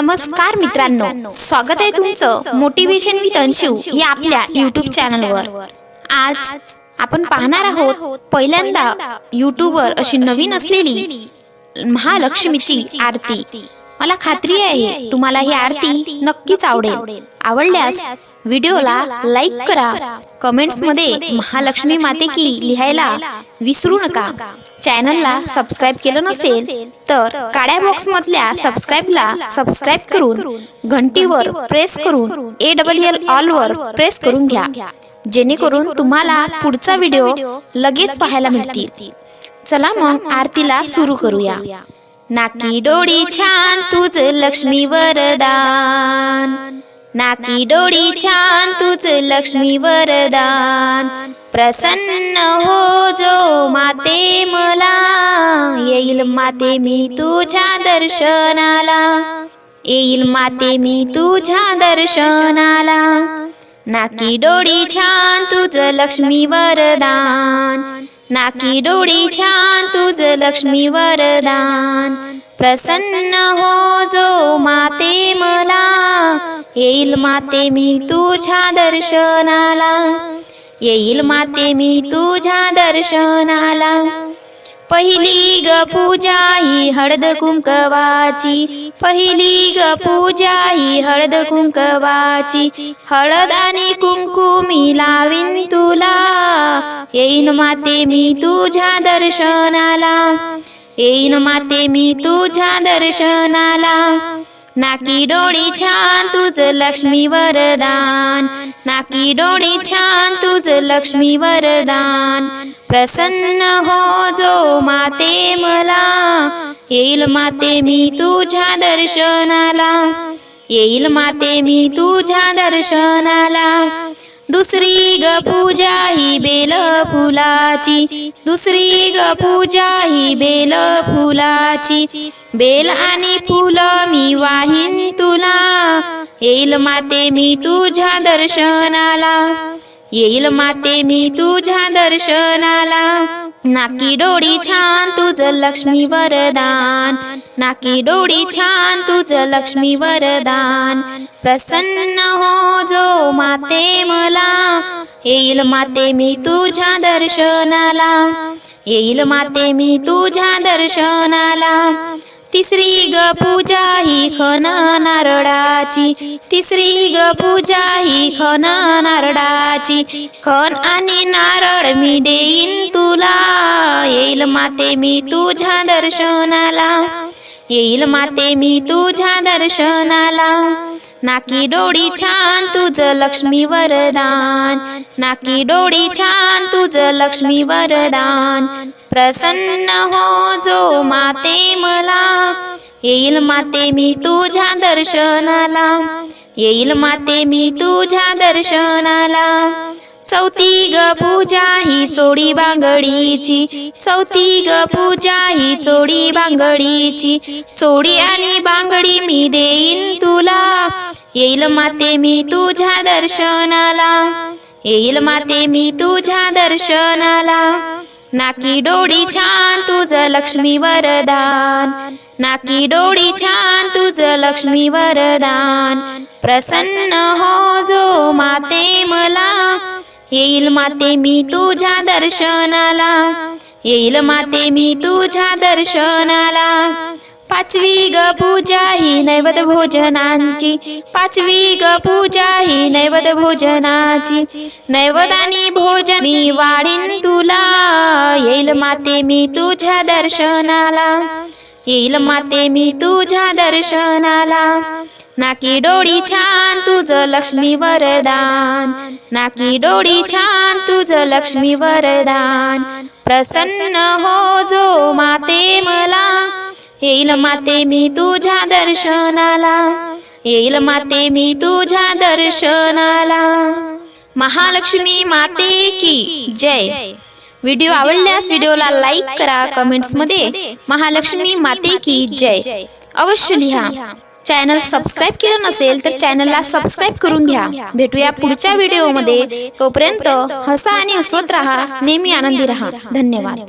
नमस्कार मित्रांनो स्वागत आहे तुमचं मोटिवेशन विथ अंशू या आपल्या युट्यूब चॅनलवर आज आपण पाहणार आहोत पहिल्यांदा युट्यूबवर अशी नवीन असलेली महालक्ष्मीची आरती. मला खात्री आहे तुम्हाला ही आरती नक्कीच आवडेल. आवडल्यास व्हिडिओला लाईक करा. कमेंट्समध्ये महालक्ष्मी माते की लिहायला विसरू नका. चॅनलला सबस्क्राईब केलं नसेल तर काळ्या बॉक्स मधल्या सबस्क्राईबला सबस्क्राईब करून घंटीवर प्रेस करून ए डबल एल ऑल वर प्रेस करून घ्या जेणेकरून तुम्हाला पुढचा व्हिडिओ लगेच पाहायला मिळतील. चला मग आरतीला सुरू करूया. नाकी डोळी छान तुझ लक्ष्मी वरदान. नाकी डोळी छान तुझ लक्ष्मी वरदान. प्रसन्न हो जो माते मला. येईल माते मी तुझ्या दर्शनाला. येईल माते मी तुझ्या दर्शनाला. नाकी डोळी छान तुझं लक्ष्मी वरदान. नाकी डोळी छान तुझं लक्ष्मी वरदान. प्रसन्न हो जो माते मला. येईल माते मी तुझ्या दर्शनाला. येईल माते मी तुझ्या दर्शनाला. पहिली ग पूजा ही हळद कुंकवाची. पहिली ग पूजा ही हळद कुंकवाची. हळद आणि कुंकू मी लावीन तुला. येईन माते मी तुझ्या दर्शनाला. येईन माते मी तुझ्या दर्शनाला. नाकी डोळी छान तुझ लक्ष्मी वरदान. नाकी डोळी छान तुझ लक्ष्मी वरदान. प्रसन्न हो जो माते मला येईल माते मी तुझ्या दर्शनाला. येईल माते मी तुझ्या दर्शनाला. दुसरी ग पूजा ही बेल फुलाची. दुसरी ग पूजा ही बेल फुलाची. बेल आणि फुल मी वाहीन तुला. येईल माते मी तुझ्या दर्शनाला. येईल माते मी तुझ्या दर्शनाला. नाकी डोळी छान तुझ लक्ष्मी वरदान. नाकी डोळी छान तुझ लक्ष्मी वरदान. प्रसन्न हो जो माते मला. येईल माते मी तुझ्या दर्शनाला. येईल माते मी तुझ्या दर्शनाला. तिसरी ग पूजा ही खन नारळाची. तिसरी ग पूजा ही खन नारळाची. खन आणि नारळ मी देईन तुला. येईल माते मी तुझ्या दर्शनाला. येईल माते मी तुझ्या दर्शनाला. नाकी डोळी छान तुझ लक्ष्मी वरदान. नाकी डोळी छान तुझ लक्ष्मी वरदान. प्रसन्न हो जो माते मला. येईल माते मी तुझ्या दर्शनाला. येईल माते मी तुझ्या दर्शनाला. चौथी ग पूजा ही चोडी बांगडीची. चौथी ग पूजा ही चोडी बांगडीची. चोडी आणि बांगडी मी देईन तुला. येईल माते मी तुझ्या दर्शनाला. येईल माते मी तुझ्या दर्शनाला. नाकी डोळी छान तुझ लक्ष्मी वरदान. नाकी डोळी छान तुझ लक्ष्मी वरदान. प्रसन्न हो जो माते मला. येईल माते मी तुझ्या दर्शनाला. येईल माते मी तुझ्या दर्शनाला. पाचवी ग पूजा ही नैवद भोजनांची. पाचवी ग पूजा ही नैवद भोजनाची. नैवदानी भोजन मी वाढीन तुला. येईल माते मी तुझ्या दर्शनाला. येईल माते मी तुझ्या दर्शनाला. नाकी डोळी छान तुझ लक्ष्मी वरदान. नाकी डोळी छान तुझ लक्ष्मी वरदान. प्रसन्न हो जो माते मला येईल माते मी तुझ्या दर्शनाला. येईल माते मी तुझ्या दर्शनाला. महालक्ष्मी माते की जय. व्हिडिओ आवडल्यास व्हिडिओला लाईक करा कमेंट्समध्ये महालक्ष्मी माते की जय. अवश्य लिहा. चॅनल सबस्क्राईब केलं नसेल तर चॅनलला सबस्क्राईब करून घ्या. भेटूया पुढच्या व्हिडिओमध्ये तोपर्यंत हसा आणि हसवत राहा. नेहमी आनंदी राहा. धन्यवाद.